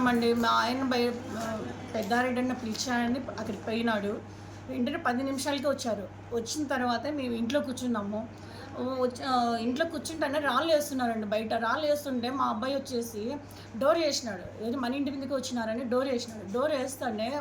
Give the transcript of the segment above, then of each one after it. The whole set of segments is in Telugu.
కూర్చున్నామండి మా ఆయన బయ పెద్దారెడ్డి పిలిచానని అక్కడికి పోయినాడు. వెంటనే పది నిమిషాలకి వచ్చారు. వచ్చిన తర్వాత మేము ఇంట్లో కూర్చున్నాము. ఇంట్లో కూర్చుంటేనే రాళ్ళు వేస్తున్నారండి బయట. రాళ్ళు వేస్తుంటే మా అబ్బాయి వచ్చేసి డోర్ వేసినాడు. ఏది మన ఇంటి మీదకి వచ్చినారని డోర్ వేసినాడు. డోర్ వేస్తానే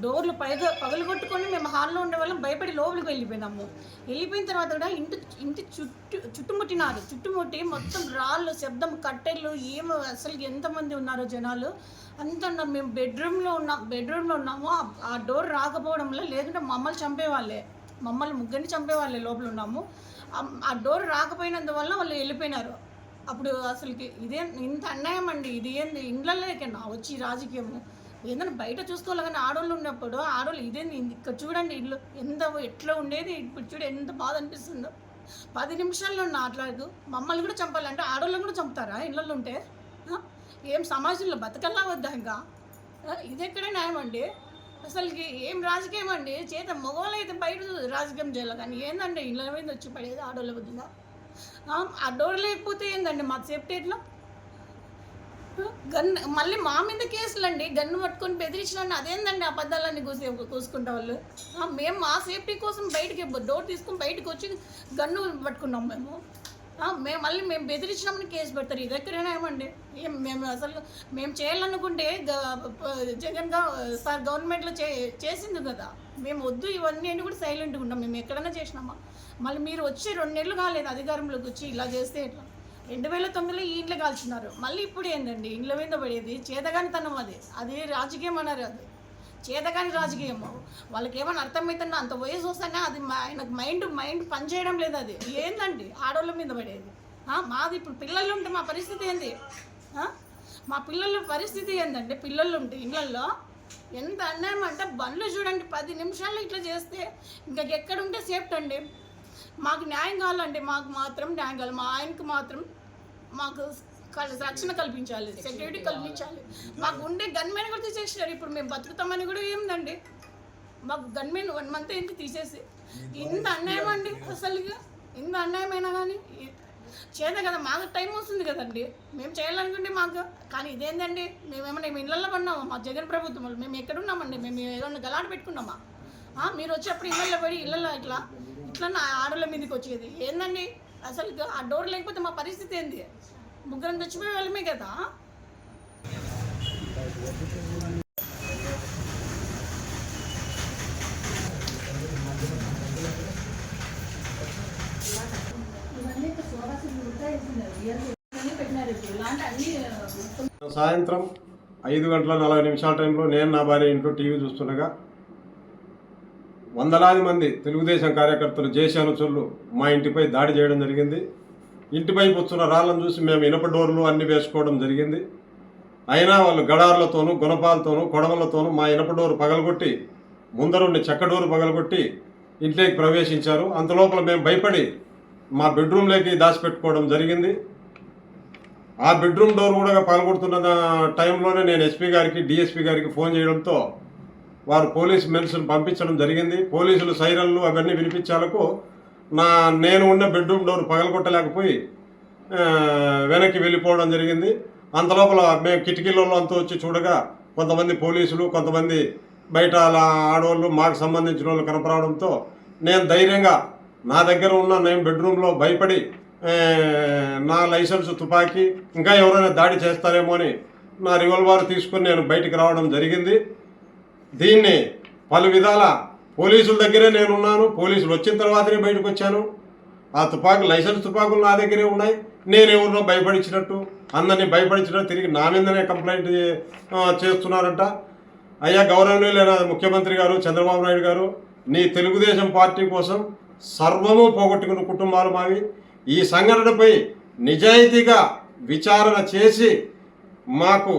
డోర్లు పైగా పగలగొట్టుకొని మేము హాల్లో ఉండే వాళ్ళం భయపడి లోపలికి వెళ్ళిపోయినాము. వెళ్ళిపోయిన తర్వాత కూడా ఇంటి ఇంటి చుట్టూ చుట్టుముట్టినారు. చుట్టుముట్టి మొత్తం రాళ్ళు శబ్దం కట్టెలు ఏమో అసలు ఎంతమంది ఉన్నారో జనాలు. అంత ఉన్నాం. మేము బెడ్రూమ్లో ఉన్నాం బెడ్రూమ్లో ఉన్నాము. ఆ- ఆ డోర్ రాకపోవడంలో లేకుంటే మమ్మల్ని చంపేవాళ్ళే. మమ్మల్ని ముగ్గురిని చంపేవాళ్ళే లోపల ఉన్నాము. ఆ- డోర్ రాకపోయినందువల్ల వాళ్ళు వెళ్ళిపోయినారు. అప్పుడు అసలుకి ఇదే ఇంత అన్యాయం అండి. ఇది ఏంది? ఇండ్లలోకేనా వచ్చి రాజకీయము. ఏదైనా బయట చూసుకోవాలి కానీ ఆడవాళ్ళు ఉన్నప్పుడు ఆడవాళ్ళు ఇదేంది? ఇక్కడ చూడండి ఇల్లు ఎంత ఎట్లా ఉండేది? ఇప్పుడు చూడు ఎంత బాధ అనిపిస్తుందో. పది నిమిషాల్లో మాట్లాడదు మమ్మల్ని కూడా చంపాలంటే ఆడవాళ్ళని కూడా చంపుతారా ఇళ్ళల్లో ఉంటే? ఏం సమాజంలో బతకల్లా వద్దా ఇంకా? ఇదెక్కడే న్యాయం అండి? అసలుకి ఏం రాజకీయం అండి? చేత మగవాళ్ళు అయితే బయట రాజకీయం చేయాలి కానీ ఏందండి? ఇళ్ళ మీద వచ్చి పడేది ఆడోళ్ళ వద్దుగా ఆ లేకపోతే ఏందండి? మా సేఫ్టీ ఎట్లా? గన్ మళ్ళీ మా మీద కేసులు అండి గన్ను పట్టుకొని బెదిరించిన అదేందండి అబద్ధాలన్నీ కూసి కూసుకుంటా వాళ్ళు? మేము మా సేఫ్టీ కోసం బయటికి డోర్ తీసుకొని బయటకు వచ్చి గన్ను పట్టుకున్నాం మేము. మేము మళ్ళీ మేము బెదిరించినామని కేసు పెడతారు. ఇది ఎక్కడైనా ఏమండి? ఏం మేము అసలు మేము చేయాలనుకుంటే జగన్ సార్ గవర్నమెంట్లో చే చేసింది కదా. మేము వద్దు ఇవన్నీ అని కూడా సైలెంట్గా ఉన్నాం. మేము ఎక్కడైనా చేసినామా? మళ్ళీ మీరు వచ్చి రెండు నెలలు కాలేదు అధికారంలోకి వచ్చి ఇలా చేస్తే ఎట్లా? రెండు వేల తొమ్మిదిలో ఈ ఇంట్లో కాల్చున్నారు మళ్ళీ ఇప్పుడు ఏంటండి ఇంట్లో మీద పడేది. చేతగానితనం అది. అది రాజకీయం అన్నారు అది. చేతగాని రాజకీయము వాళ్ళకి ఏమైనా అర్థమవుతుందో అంత వయసు వస్తేనే అది ఆయనకు మైండ్ మైండ్ పనిచేయడం లేదు అది. ఏందండి? ఆడవాళ్ళ మీద పడేది. మాది ఇప్పుడు పిల్లలు ఉంటే మా పరిస్థితి ఏంది? మా పిల్లల పరిస్థితి ఏంటంటే పిల్లలు ఉంటే ఇళ్ళల్లో ఎంత అన్యాయం అంటే బండ్లు చూడండి పది నిమిషాల్లో ఇట్లా చేస్తే ఇంకా ఎక్కడ ఉంటే సేఫ్ట్ అండి. మాకు న్యాయం కావాలండి. మాకు మాత్రం న్యాయం కావాలి. మా ఆయనకు మాత్రం మాకు రక్షణ కల్పించాలి సెక్యూరిటీ కల్పించాలి. మాకు ఉండే గన్మెన్ కూడా తీసేసినారు. ఇప్పుడు మేము బతుకుతామని కూడా ఏందండి? మాకు గన్మెన్ వన్ మంత్ ఏంటి తీసేసి? ఇంత అన్యాయం అండి అసలు ఇంత అన్యాయమైనా కానీ చేత కదా మాకు టైం వస్తుంది కదండి. మేము చేయాలనుకుంటే మాకు. కానీ ఇదేందండి? మేమేమన్నా మేము ఇళ్ళల్లో పడినామా? మా జగన్ ప్రభుత్వం మేము ఎక్కడున్నామండి మేము ఏమన్నా గలాట పెట్టుకున్నామా? మీరు వచ్చేప్పుడు ఇళ్ళల్లో పడి ఇళ్ళల్లో ఇట్లా ఇట్లా నా ఆడోళ్ళ మీదకి వచ్చేది. ఏందండి? అసలు ఆ డోర్ లేకపోతే మా పరిస్థితి ఏంది? ముగ్గురం చచ్చిపోయే వాళ్ళమే కదా? సాయంత్రం ఐదు గంటల నలభై నిమిషాల టైంలో నేను నా భార్య ఇంట్లో టీవీ చూస్తుండగా వందలాది మంది తెలుగుదేశం కార్యకర్తలు జేసీ అనుచరులు మా ఇంటిపై దాడి చేయడం జరిగింది. ఇంటిపై వచ్చిన రాళ్ళను చూసి మేము ఇనప డోర్లు అన్ని వేసుకోవడం జరిగింది. అయినా వాళ్ళు గడార్లతోనూ గుణపాలతోనూ కొడవలతోనూ మా ఇనప డోరు పగలగొట్టి ముందరుండి చెక్క డోరు పగలగొట్టి ఇంట్లోకి ప్రవేశించారు. అంతలోపల మేము భయపడి మా బెడ్రూమ్లోకి దాచిపెట్టుకోవడం జరిగింది. ఆ బెడ్రూమ్ డోర్ కూడా పాల్గొడుతున్న టైంలోనే నేను ఎస్పీ గారికి డిఎస్పీ గారికి ఫోన్ చేయడంతో వారు పోలీస్ మెన్స్ను పంపించడం జరిగింది. పోలీసులు సైరన్లు అవన్నీ వినిపించాలకు నా నేను ఉన్న బెడ్రూమ్ డోర్ పగలగొట్టలేకపోయి వెనక్కి వెళ్ళిపోవడం జరిగింది. అంతలోపల మేము కిటికీలలో అంతా వచ్చి చూడగా కొంతమంది పోలీసులు కొంతమంది బయట ఆడవాళ్ళు మాకు సంబంధించిన వాళ్ళు కనపడడంతో నేను ధైర్యంగా నా దగ్గర ఉన్న నేను బెడ్రూమ్లో భయపడి నా లైసెన్స్ తుపాకీ ఇంకా ఎవరైనా దాడి చేస్తారేమో అని నా రివాల్వర్ తీసుకొని నేను బయటికి రావడం జరిగింది. దీన్ని పలు విధాల పోలీసుల దగ్గరే నేనున్నాను. పోలీసులు వచ్చిన తర్వాతనే బయటకు వచ్చాను. ఆ తుపాకు లైసెన్స్ తుపాకులు నా దగ్గరే ఉన్నాయి. నేను ఎవరినో భయపడించినట్టు అందరినీ భయపడించినట్టు తిరిగి నా మీదనే కంప్లైంట్ చేస్తున్నారంట. అయ్యా గౌరవనీయులైన ముఖ్యమంత్రి గారు చంద్రబాబు నాయుడు గారు నీ తెలుగుదేశం పార్టీ కోసం సర్వము పోగొట్టుకున్న కుటుంబాలు మావి. ఈ సంఘటనపై నిజాయితీగా విచారణ చేసి మాకు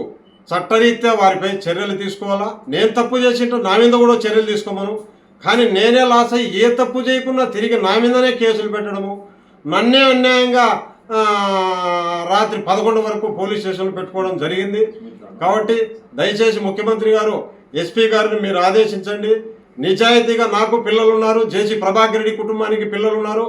చట్టరీత్యా వారిపై చర్యలు తీసుకోవాలా? నేను తప్పు చేసింటే నా మీద కూడా చర్యలు తీసుకోమను. కానీ నేనే లాస్ అయ్యి ఏ తప్పు చేయకుండా తిరిగి నా మీదనే కేసులు పెట్టడము నన్నే అన్యాయంగా రాత్రి పదకొండు వరకు పోలీస్ స్టేషన్లో పెట్టుకోవడం జరిగింది. కాబట్టి దయచేసి ముఖ్యమంత్రి గారు ఎస్పీ గారిని మీరు ఆదేశించండి. నిజాయితీగా నాకు పిల్లలు ఉన్నారు జేసీ ప్రభాకర్ రెడ్డి కుటుంబానికి పిల్లలు ఉన్నారు